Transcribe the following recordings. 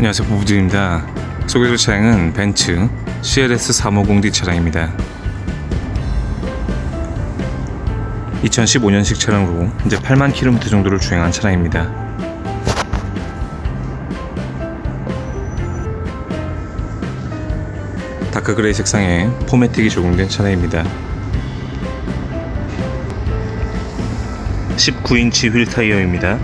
안녕하세요 부부들입니다. 소개될 차량은 벤츠 CLS 350D 차량입니다. 2015년식 차량으로 이제 8만 킬로미터 정도를 주행한 차량입니다. 다크그레이 색상의 포매틱이 적용된 차량입니다. 19인치 휠 타이어입니다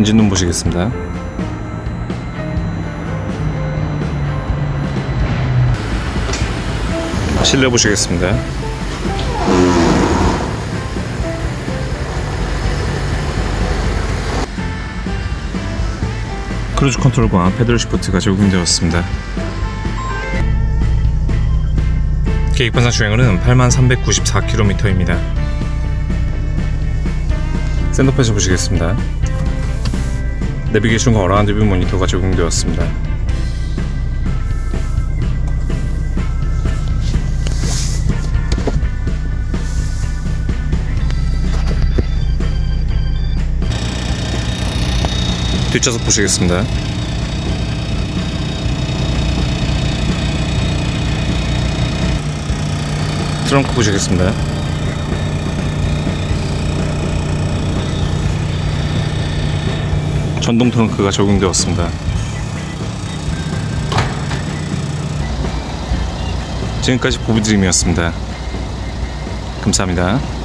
엔진룸 보시겠습니다. 실내 보시겠습니다. 크루즈 컨트롤과 패들 시프트가 적용되었습니다. 계획판상 주행거리는 8394km입니다. 샌더페이지 보시겠습니다. 내비게이션과 어라운드 뷰 모니터가 적용되었습니다. 뒷좌석 보시겠습니다. 트렁크 보시겠습니다. 전동 트렁크가 적용되었습니다. 지금까지 보부드림이었습니다. 감사합니다.